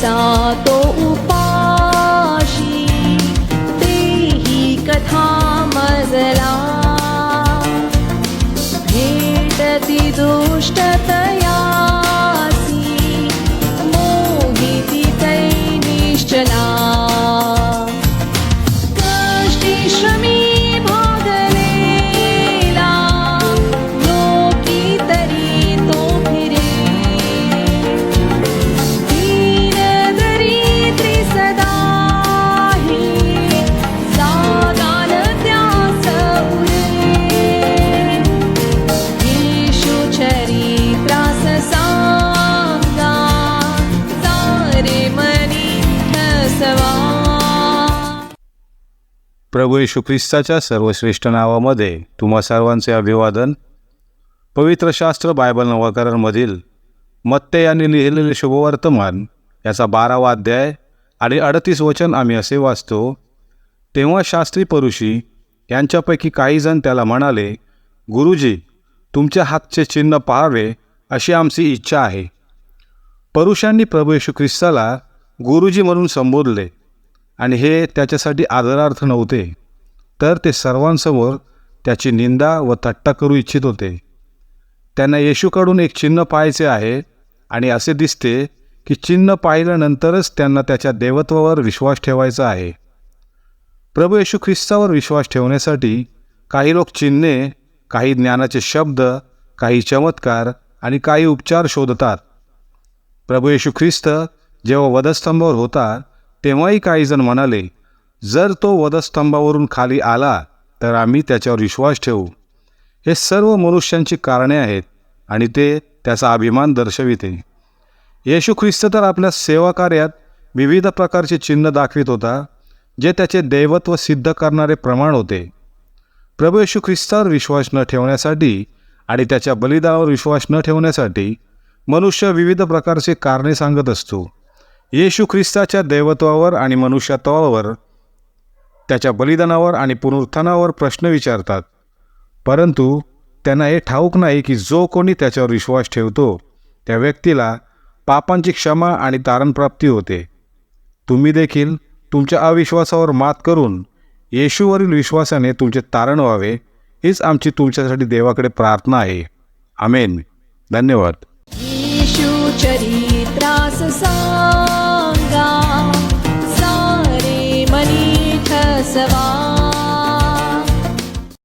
सातो उपाशी ते हि भेटति दुष्टतया प्रभू येशू ख्रिस्ताच्या सर्वश्रेष्ठ नावामध्ये तुम्हा सर्वांचे अभिवादन. पवित्र शास्त्र बायबल नवाकरणमधील मत्ते यांनी लिहिलेले शुभवर्तमान याचा बारावा अध्याय आणि अडतीस वचन आम्ही असे वाचतो तेव्हा शास्त्री परुषी यांच्यापैकी काहीजण त्याला म्हणाले गुरुजी तुमच्या हातचे चिन्ह पाहावे अशी आमची इच्छा आहे. परुषांनी प्रभू येशू ख्रिस्ताला गुरुजी म्हणून संबोधले. आणि हे त्याच्यासाठी आदरार्थ नव्हते तर ते सर्वांसमोर त्याची निंदा व थट्टा करू इच्छित होते. त्यांना येशूकडून एक चिन्ह पाहायचे आहे आणि असे दिसते की चिन्ह पाहिल्यानंतरच त्यांना त्याच्या देवत्वावर विश्वास ठेवायचा आहे. प्रभू येशू ख्रिस्तावर विश्वास ठेवण्यासाठी काही लोक चिन्हे काही ज्ञानाचे शब्द काही चमत्कार आणि काही उपचार शोधतात. प्रभू येशू ख्रिस्त जेव्हा वधस्तंभावर होता तेव्हाही काही जण म्हणाले जर तो वधस्तंभावरून खाली आला तर आम्ही त्याच्यावर विश्वास ठेवू. हे सर्व मनुष्यांची कारणे आहेत आणि ते त्याचा अभिमान दर्शविते. येशू ख्रिस्त तर आपल्या सेवाकार्यात विविध प्रकारचे चिन्ह दाखवित होता जे त्याचे दैवत्व सिद्ध करणारे प्रमाण होते. प्रभू येशू ख्रिस्तावर विश्वास न ठेवण्यासाठी आणि त्याच्या बलिदानावर विश्वास न ठेवण्यासाठी मनुष्य विविध प्रकारचे कारणे सांगत असतो. येशू ख्रिस्ताच्या दैवत्वावर आणि मनुष्यत्वावर त्याच्या बलिदानावर आणि पुनरुत्थानावर प्रश्न विचारतात. परंतु त्यांना हे ठाऊक नाही की जो कोणी त्याच्यावर विश्वास ठेवतो त्या व्यक्तीला पापांची क्षमा आणि तारणप्राप्ती होते. तुम्ही देखील तुमच्या अविश्वासावर मात करून येशूवरील विश्वासाने तुमचे तारण व्हावे हीच आमची तुमच्यासाठी देवाकडे प्रार्थना आहे. आमेन. धन्यवाद. येशू चरित्रास सांगा सारे मनी ठसवा